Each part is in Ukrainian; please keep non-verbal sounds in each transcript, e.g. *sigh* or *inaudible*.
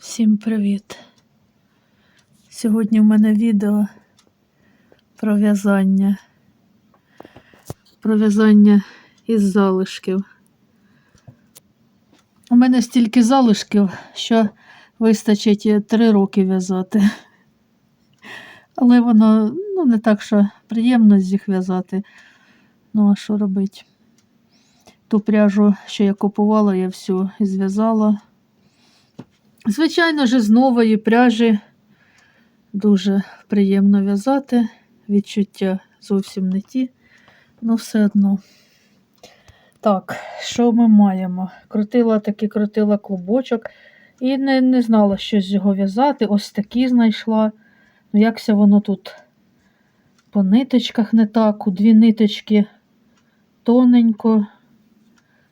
Всім привіт! Сьогодні в мене відео про в'язання. Про в'язання із залишків. У мене стільки залишків, що вистачить 3 роки в'язати. Але воно ну, не так, що приємно з їх в'язати. Ну, а що робити? Ту пряжу, що я купувала, я всю зв'язала. Звичайно ж, з нової пряжі дуже приємно в'язати. Відчуття зовсім не ті, але все одно. Так, що ми маємо? Крутила таки крутила клубочок і не, не знала, що з його в'язати. Ось такі знайшла. Ну, якся воно тут по ниточках не так, у дві ниточки тоненько,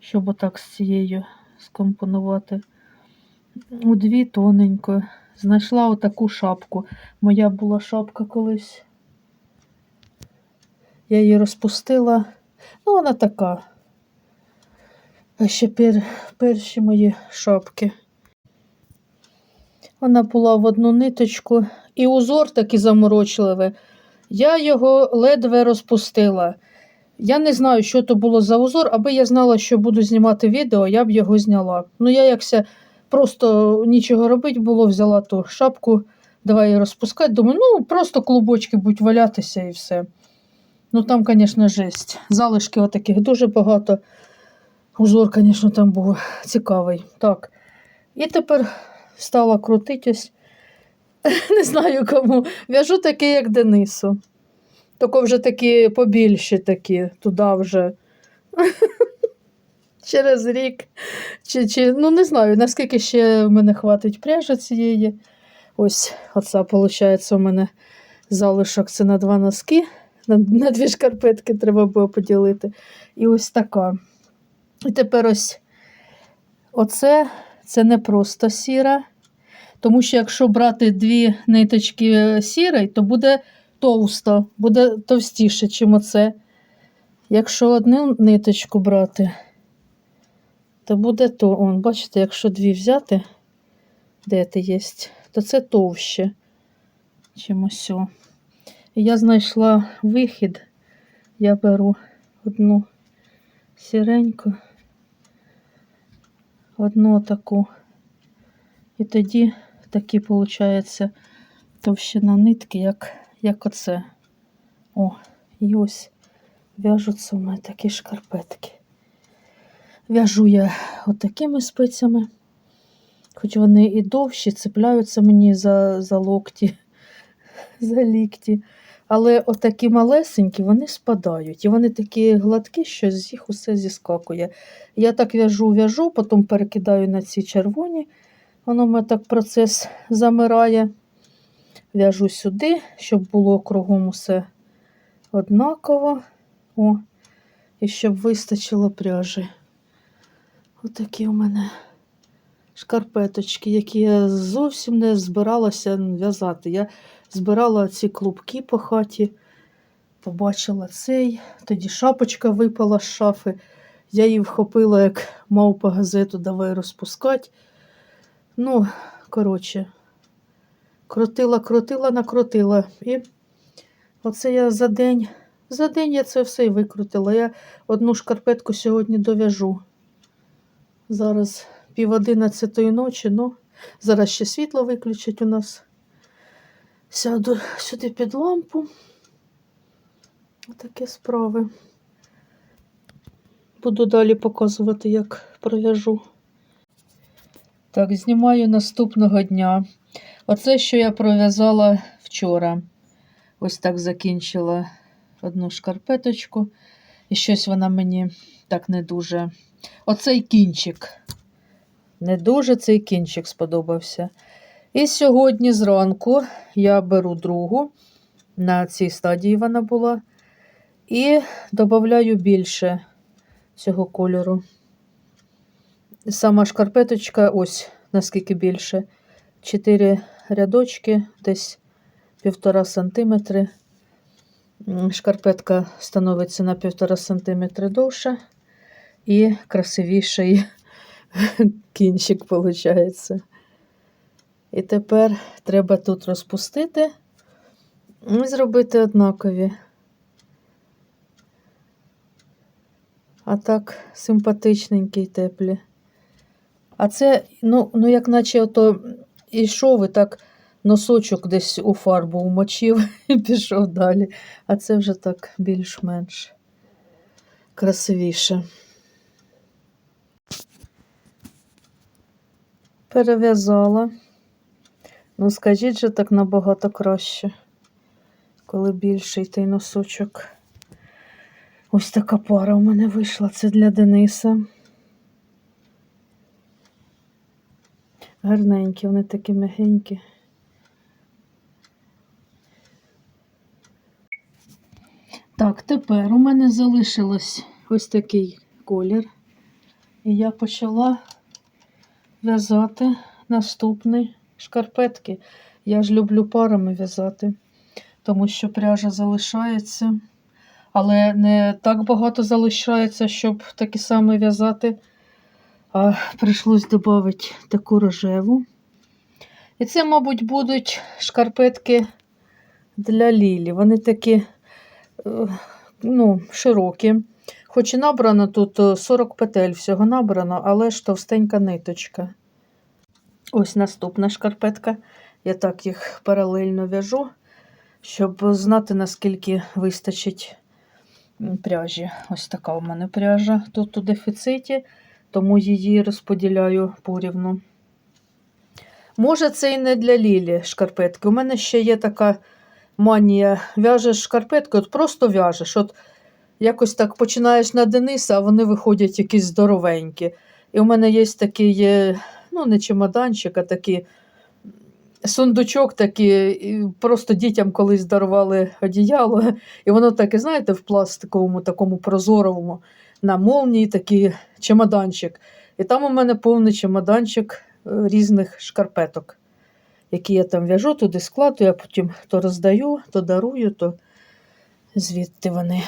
щоб отак з цією скомпонувати у дві тоненько. Знайшла отаку шапку. Моя була шапка колись. Я її розпустила. Ну, вона така. А ще пер, перші мої шапки. Вона була в одну ниточку. І узор такий заморочливий. Я його ледве розпустила. Я не знаю, що то було за узор, аби я знала, що буду знімати відео, я б його зняла. Ну, я якся просто нічого робити було, взяла ту шапку, давай її розпускати. Думаю, ну просто клубочки будуть валятися і все. Ну там, звісно, жесть. Залишки отаких дуже багато. Узор, звісно, там був цікавий. Так. І тепер стала крутитись. *laughs* Не знаю кому. В'яжу таке, як Денису. Тільки вже такі побільші такі, туди вже. *laughs* Через рік. Чи, чи, ну, не знаю, наскільки ще в мене хватить пряжі цієї. Ось, оце, виходить, у мене залишок це на два носки. На, на дві шкарпетки треба було поділити. І ось така. І тепер ось оце це не просто сіра. Тому що якщо брати дві ниточки сірої, то буде товсто, буде товстіше, ніж оце. Якщо одну ниточку брати, то буде то. Он, бачите, якщо дві взяти, де це є, то це товще, чим ось. І я знайшла вихід. Я беру одну сіреньку, одну таку. І тоді такі, виходить, товщина нитки, як, як оце. О, і ось в'яжуться у мене такі шкарпетки. В'яжу я отакими спицями, хоч вони і довші, цепляються мені за, за локті, *laughs* за лікті. Але отакі малесенькі, вони спадають. І вони такі гладкі, що з їх усе зіскакує. Я так в'яжу, в'яжу, потім перекидаю на ці червоні. Воно в мене так процес замирає. В'яжу сюди, щоб було кругом усе однаково. О, і щоб вистачило пряжі. Отакі у мене шкарпеточки, які я зовсім не збиралася в'язати. Я збирала ці клубки по хаті, побачила цей, тоді шапочка випала з шафи. Я її вхопила, як мавпа газету, давай розпускати. Ну, коротше, крутила, крутила, накрутила. І оце я за день, за день я це все і викрутила. Я одну шкарпетку сьогодні дов'яжу. Зараз пів одинадцятої ночі, ну, зараз ще світло виключать у нас. Сяду сюди під лампу. Отакі справи. Буду далі показувати, як пров'яжу. Так, знімаю наступного дня. Оце, що я пров'язала вчора. Ось так закінчила одну шкарпеточку. І щось вона мені так не дуже. Оцей кінчик. Не дуже цей кінчик сподобався. І сьогодні зранку я беру другу, на цій стадії вона була, і додаю більше цього кольору. Сама шкарпеточка, ось наскільки більше. Чотири рядочки, десь півтора сантиметри. Шкарпетка становиться на півтора сантиметри довше і красивіший *laughs* кінчик виходить. І тепер треба тут розпустити і зробити однакові. А так симпатичненькі теплі. А це, ну, ну як наче ото ішов і так носочок десь у фарбу умочив *laughs* і пішов далі. А це вже так більш-менш красивіше. Перев'язала. Ну, скажіть же так набагато краще, коли більший той носочок. Ось така пара у мене вийшла. Це для Дениса. Гарненькі, вони такі м'ягенькі. Так, тепер у мене залишилось ось такий колір. І я почала в'язати наступний шкарпетки. Я ж люблю парами в'язати, тому що пряжа залишається. Але не так багато залишається, щоб такі саме в'язати. А прийшлось додати таку рожеву. І це, мабуть, будуть шкарпетки для Лілі. Вони такі е, ну, широкі. Хоч і набрано тут е, 40 петель всього набрано, але ж товстенька ниточка. Ось наступна шкарпетка. Я так їх паралельно в'яжу, щоб знати, наскільки вистачить пряжі. Ось така у мене пряжа. Тут у дефіциті, тому її розподіляю порівну. Може, це і не для Лілі шкарпетки. У мене ще є така манія. В'яжеш шкарпетки, от просто в'яжеш. От якось так починаєш на Дениса, а вони виходять якісь здоровенькі. І у мене є такий, ну, не чемоданчик, а такий сундучок такий, просто дітям колись дарували одіяло. І воно таке, знаєте, в пластиковому, такому прозоровому, на молнії такий чемоданчик. І там у мене повний чемоданчик е, різних шкарпеток, які я там в'яжу, туди складу, я потім то роздаю, то дарую, то звідти вони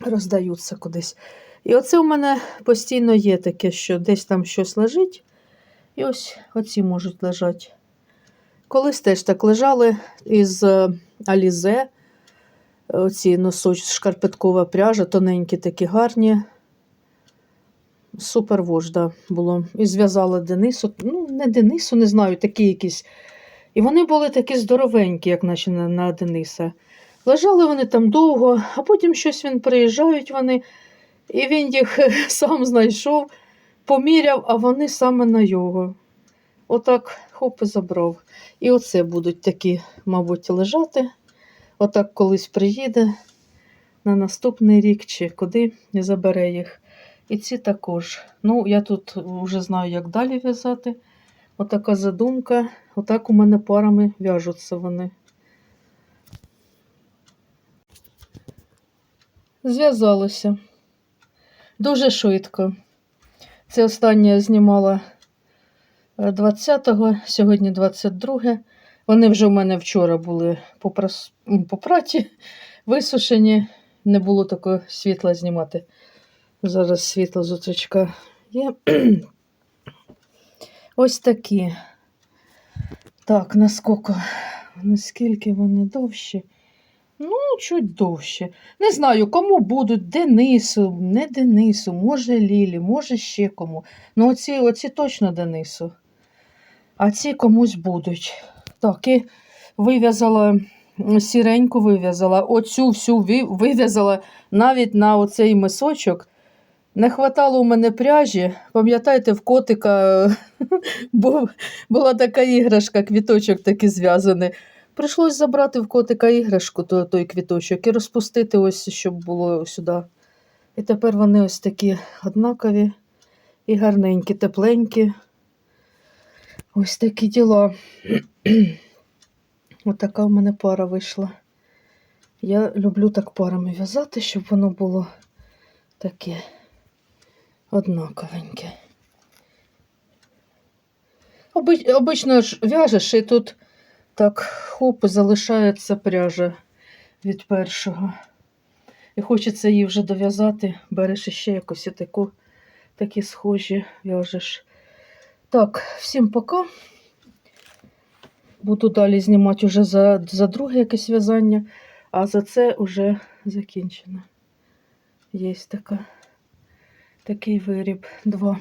роздаються кудись. І оце у мене постійно є таке, що десь там щось лежить, і ось оці можуть лежати. Колись теж так лежали із е, Алізе, оці носочки, шкарпеткова пряжа, тоненькі такі гарні. Супер вожда було. І зв'язала Денису. Ну, не Денису, не знаю, такі якісь. І вони були такі здоровенькі, як наче на, на Дениса. Лежали вони там довго, а потім щось він приїжджають вони, і він їх *laughs* сам знайшов, поміряв, а вони саме на його. Отак хоп і забрав. І оце будуть такі, мабуть, лежати. Отак колись приїде на наступний рік чи куди і забере їх. І ці також. Ну, я тут вже знаю, як далі в'язати. Отака задумка. Отак у мене парами в'яжуться вони. Зв'язалося. Дуже швидко. Це останнє я знімала е, 20-го, сьогодні 22. Вони вже в мене вчора були попрос... м, попраті, *laughs* висушені. Не було такого світла знімати. Зараз світло з є. *clears throat* Ось такі. Так, наскільки, наскільки вони довші? Ну, чуть довше. Не знаю, кому будуть Денису, не Денису, може Лілі, може ще кому. Ну, оці, оці точно Денису. А ці комусь будуть. Так, і вив'язала сіреньку вив'язала, оцю всю вив'язала навіть на оцей мисочок. Не хватало у мене пряжі. Пам'ятаєте, в котика *laughs* була така іграшка, квіточок такий зв'язаний. Прийшлось забрати в котика іграшку, то- той квіточок, і розпустити ось, щоб було сюди. І тепер вони ось такі однакові і гарненькі, тепленькі. Ось такі діла. *clears throat* Отака в мене пара вийшла. Я люблю так парами в'язати, щоб воно було таке однаковеньке. Оби- Обично ж в'яжеш і тут так хоп, залишається пряжа від першого. І хочеться її вже дов'язати, береш іще якусь таку, такі схожі в'яжеш. Так, всім пока. Буду далі знімати вже за, за друге якесь в'язання, а за це вже закінчено. Є така, такий виріб. Два.